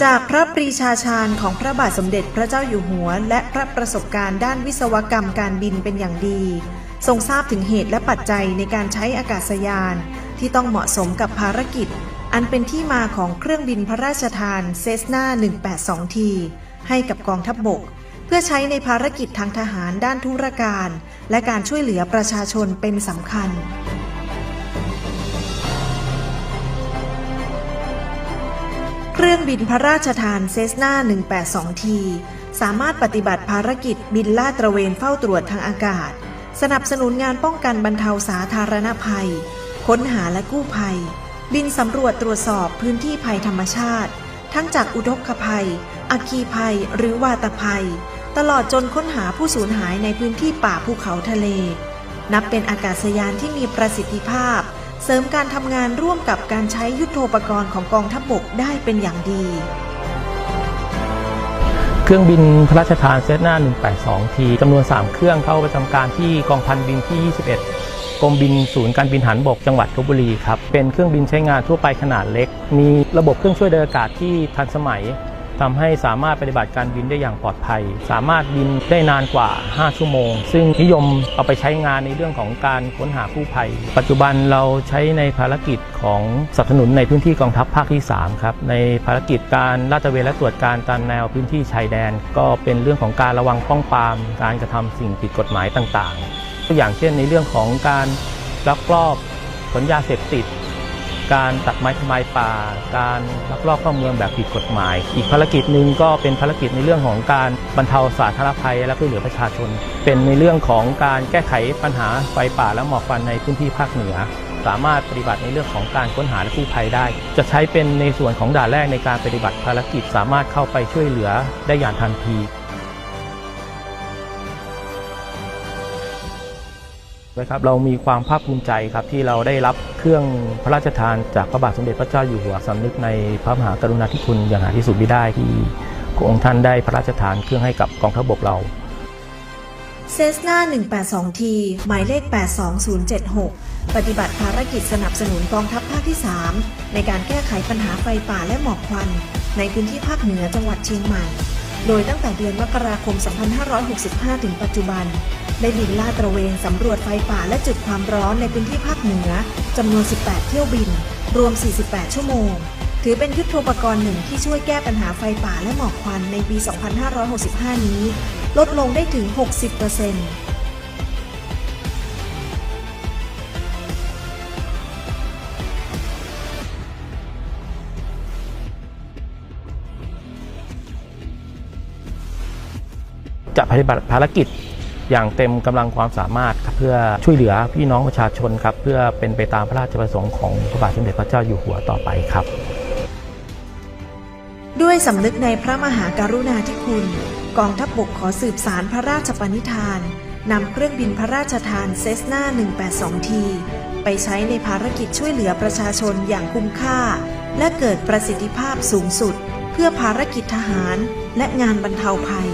จากพระปรีชาชาญของพระบาทสมเด็จพระเจ้าอยู่หัว และพระประสบการณ์ด้านวิศวกรรมการบินเป็นอย่างดี ทรงทราบถึงเหตุและปัจจัยในการใช้อากาศยาน ที่ต้องเหมาะสมกับภารกิจ อันเป็นที่มาของเครื่องบินพระราชทานเซสนา182 ทีให้กับกองทัพบบก เพื่อใช้ในภารกิจทางทหารด้านธุรการ และการช่วยเหลือประชาชนเป็นสำคัญ เครื่องบินพระราชทานเซสนา 182 ที สามารถปฏิบัติภารกิจบินลาดตระเวนเฝ้าตรวจทางอากาศ สนับสนุนงานป้องกันบรรเทาสาธารณภัย ค้นหาและกู้ภัย บินสำรวจตรวจสอบพื้นที่ภัยธรรมชาติ ทั้งจากอุทกภัย อัคคีภัย หรือวาตภัย ตลอดจนค้นหาผู้สูญหายในพื้นที่ป่าภูเขาทะเล นับเป็นอากาศยานที่มีประสิทธิภาพ เสริมการทำงานร่วมกับการใช้ยุทโธปกรณ์ของกองทัพบบกได้เป็นอย่างดี เครื่องบินพระราชทานเซตหน้า 182 ทีจำนวน 3 เครื่องเข้าประจำการที่กองพันบินที่ 21 กรมบินศูนย์การบินหันบกจังหวัดลบบุรีครับ เป็นเครื่องบินใช้งานทั่วไปขนาดเล็ก มีระบบเครื่องช่วยเดินอากาศที่ทันสมัย ทำให้สามารถปฏิบัติการบินได้อย่างปลอดภัย สามารถบินได้นานกว่า 5 ชั่วโมง ซึ่งนิยมเอาไปใช้งานในเรื่องของการค้นหาผู้ภัย ปัจจุบันเราใช้ในภารกิจของสนับสนุนในพื้นที่กองทัพภาคที่ 3 ครับ ในภารกิจการลาดตระเวนและตรวจการตามแนวพื้นที่ชายแดน ก็เป็นเรื่องของการระวังป้องปราม การกระทำสิ่งผิดกฎหมายต่างๆ ตัวอย่างเช่นในเรื่องของการลักลอบขนยาเสพติด การตัดไม้ทำลายป่า การลักลอบเข้าเมืองแบบผิดกฎหมาย อีกภารกิจหนึ่งก็เป็นภารกิจในเรื่องของการบรรเทาสาธารณภัย และช่วยเหลือประชาชน เป็นในเรื่องของการแก้ไขปัญหาไฟป่าและหมอกควันในพื้นที่ภาคเหนือ สามารถปฏิบัติในเรื่องของการค้นหาและกู้ภัยได้ จะใช้เป็นในส่วนของด่านแรกในการปฏิบัติภารกิจสามารถเข้าไปช่วยเหลือได้อย่างทันที นะครับเรามีความภาคภูมิใจครับที่เราได้รับเครื่องพระราชทานจากพระบาทสมเด็จพระเจ้าอยู่หัวสำนึกในพระมหากรุณาธิคุณอย่างหาที่สุดมิได้ที่พระองค์ท่านได้พระราชทานเครื่องให้กับกองทัพบกเราเซสนา182 ที หมายเลข 82076 ปฏิบัติภารกิจสนับสนุนกองทัพภาคที่ 3 ในการแก้ไขปัญหาไฟป่าและหมอกควัน ในพื้นที่ภาคเหนือจังหวัดเชียงใหม่ โดยตั้งแต่เดือนมกราคม 2565 ถึงปัจจุบัน ได้บินลาดตระเวนสำรวจไฟป่าและจุดความร้อนในพื้นที่ภาคเหนือจำนวน 18 เที่ยวบิน รวม 48 ชั่วโมง ถือเป็นยุทโธปกรณ์หนึ่งที่ช่วยแก้ปัญหาไฟป่าและหมอกควันในปี 2565 นี้ ลดลงได้ถึง 60%จะปฏิบัติภารกิจ อย่างเต็มกำลังความสามารถครับเพื่อช่วยเหลือพี่น้องประชาชนครับเพื่อเป็นไปตามพระราชประสงค์ของพระบาทสมเด็จพระเจ้าอยู่หัวต่อไปครับ ด้วยสำนึกในพระมหากรุณาธิคุณ กองทัพบบกขอสืบสารพระราชปณิธานนำเครื่องบินพระราชทานเซสนา 182 ที ไปใช้ในภารกิจช่วยเหลือประชาชนอย่างคุ้มค่า และเกิดประสิทธิภาพสูงสุด เพื่อภารกิจทหารและงานบรรเทาภัย